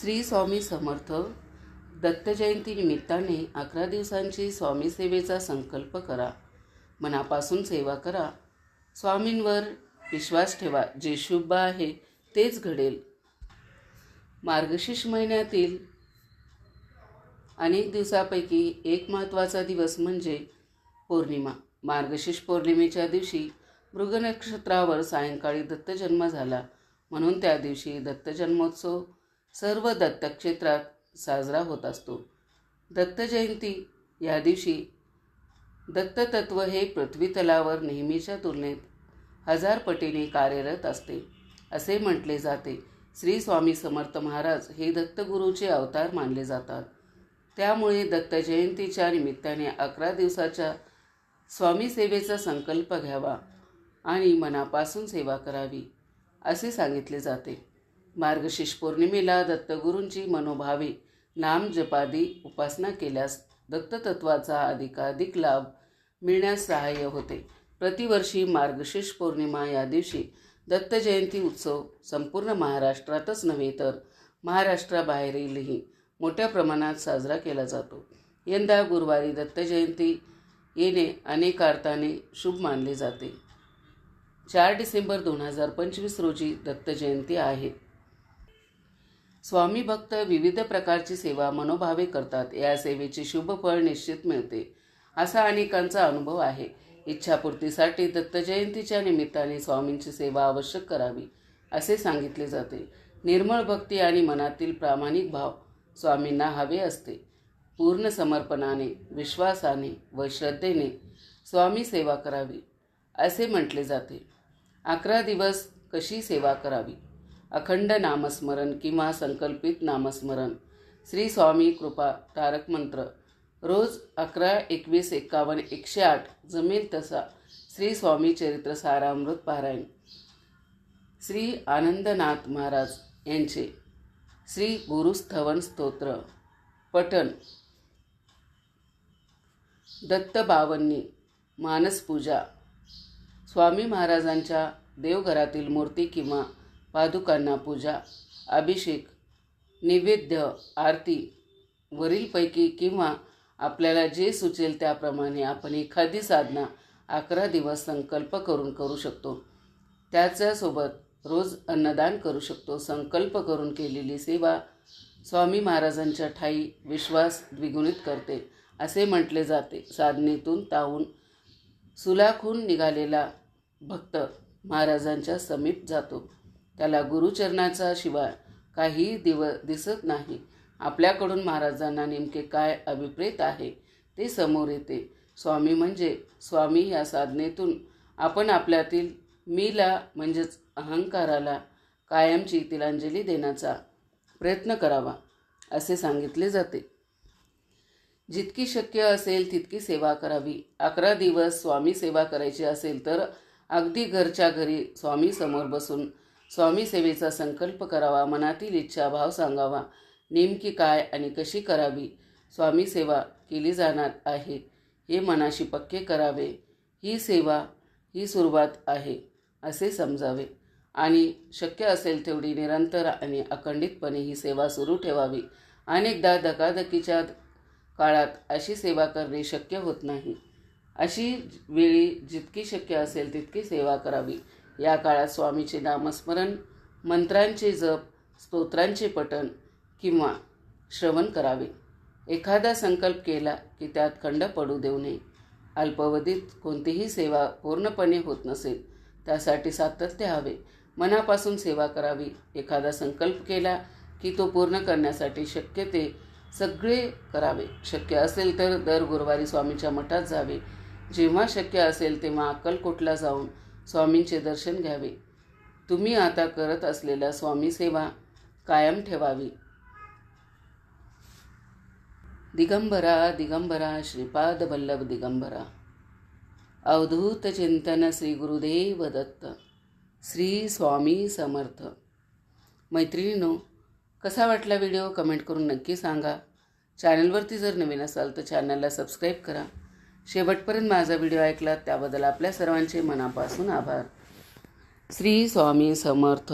श्री स्वामी समर्थ. दत्तजयंती निमित्ताने अकरा दिवसांची स्वामी सेवेचा संकल्प करा. मनापासून सेवा करा. स्वामींवर विश्वास ठेवा. जे शुभ आहे तेच घडेल. मार्गशीर्ष महिन्यातील अनेक दिवसापैकी एक महत्त्वाचा दिवस म्हणजे पौर्णिमा. मार्गशीर्ष पौर्णिमेच्या दिवशी मृग नक्षत्रावर सायंकाळी दत्तजन्म झाला. म्हणून त्या दिवशी दत्तजन्मोत्सव सर्व दत्तक्षेत्रात साजरा होत असतो. दत्तजयंती या दिवशी दत्ततत्व हे पृथ्वीतलावर नेहमीच्या तुलनेत हजार पटीने कार्यरत असते असे म्हटले जाते. श्री स्वामी समर्थ महाराज हे दत्तगुरूचे अवतार मानले जातात. त्यामुळे दत्तजयंतीच्या निमित्ताने अकरा दिवसाच्या स्वामी सेवेचा संकल्प घ्यावा आणि मनापासून सेवा करावी असे सांगितले जाते. मार्गशीर्ष पौर्णिमेला दत्तगुरूंची मनोभावे नाम जपादी उपासना केल्यास दत्ततत्वाचा अधिकाधिक लाभ मिळण्यास सहाय्य होते. प्रतिवर्षी मार्गशीर्ष पौर्णिमा या दिवशी दत्त जयंती उत्सव संपूर्ण महाराष्ट्रातच नव्हे तर महाराष्ट्राबाहेरीलही मोठ्या प्रमाणात साजरा केला जातो. यंदा गुरुवारी दत्त जयंती येणे अनेक अर्थाने शुभ मानले जाते. चार डिसेंबर दोन हजार पंचवीस रोजी दत्त जयंती आहे. स्वामी भक्त विविध प्रकारची सेवा मनोभावे करतात. या सेवेचे शुभ फळ निश्चित मिळते. असा अनेकांचा अनुभव आहे. इच्छापूर्तीसाठी दत्तजयंतीच्या निमित्ताने स्वामींची सेवा आवश्यक करावी असे सांगितले जाते. निर्मळ भक्ती आणि मनातील प्रामाणिक भाव स्वामींना हवे असते. पूर्ण समर्पणाने विश्वासाने व श्रद्धेने स्वामी सेवा करावी असे म्हटले जाते. अकरा दिवस कशी सेवा करावी? अखंड नामस्मरण किंवा संकल्पित नामस्मरण. श्री स्वामी कृपा तारक मंत्र. रोज अकरा एकवीस एक्कावन्न एकशे आठ जमेल तसा श्री स्वामी चरित्र सारामृत पारायण. श्री आनंदनाथ महाराज यांचे श्री गुरुस्थवन स्तोत्र. पठण. दत्त बावन्नी मानसपूजा स्वामी महाराजांच्या देवघरातील मूर्ती किंवा पादुकांना पूजा अभिषेक नैवेद्य आरती वरीलपैकी किंवा आपल्याला जे सुचेल त्याप्रमाणे आपण एखादी साधना अकरा दिवस संकल्प करून करू शकतो. त्याच्यासोबत रोज अन्नदान करू शकतो. संकल्प करून केलेली सेवा स्वामी महाराजांच्या ठाई विश्वास द्विगुणित करते. असे म्हटले जाते. साधनेतून तावून सुलाखून निघालेला भक्त महाराजांच्या समीप जातो. त्याला गुरुचरणाचा शिवाय काही दिव दिसत नाही. आपल्याकडून महाराजांना नेमके काय अभिप्रेत आहे ते समोर येते. स्वामी म्हणजे स्वामी या साधनेतून आपण आपल्यातील मीला म्हणजेच अहंकाराला कायमची तिलांजली देण्याचा प्रयत्न करावा असे सांगितले जाते. जितकी शक्य असेल तितकी सेवा करावी. अकरा दिवस स्वामी सेवा करायची असेल तर अगदी घरच्या घरी स्वामी समोर बसून स्वामी सेवेचा संकल्प करावा मनातील इच्छा भाव सांगावा. नेमकी काय आणि कशी करावी? स्वामी सेवा केली जाणार आहे हे मनाशी पक्के करावे. ही सेवा ही सुरुवात आहे असे समजावे. आणि शक्य असेल तेवढी निरंतर आणि अखंडितपणे ही सेवा सुरू ठेवावी. अनेकदा धकाधकीच्या काळात अशी सेवा करणे शक्य होत नाही. अशी वेळी जितकी शक्य असेल तितकी सेवा करावी. या काळात स्वामीचे नामस्मरण मंत्रांचे जप स्तोत्रांचे पठण किंवा श्रवण करावे. एखादा संकल्प केला की त्यात खंड पडू देऊ नये. अल्पावधीत कोणतीही सेवा पूर्णपणे होत नसेल त्यासाठी सातत्य हवे. मनापासून सेवा करावी. एखादा संकल्प केला की तो पूर्ण करण्यासाठी शक्य ते सगळे करावे. शक्य असेल तर दर गुरुवारी स्वामीच्या मठात जावे. जेव्हा शक्य असेल तेव्हा अक्कलकोटला जाऊन स्वामींचे दर्शन घ्यावे. तुम्ही आता करत असलेल्या स्वामी सेवा कायम ठेवावी. दिगंबरा दिगंबरा श्रीपाद वल्लभ दिगंबरा. अवधूत चिंतन श्री गुरुदेव दत्त. श्री स्वामी समर्थ. मैत्रिणीनो कसा वाटला व्हिडिओ कमेंट करून नक्की सांगा. चॅनलवरती जर नवीन असाल तर चॅनलला सबस्क्राईब करा. शेवटपर्यंत माझा व्हिडिओ ऐकला त्याबद्दल आपल्या सर्वांचे मनापासून आभार. श्री स्वामी समर्थ.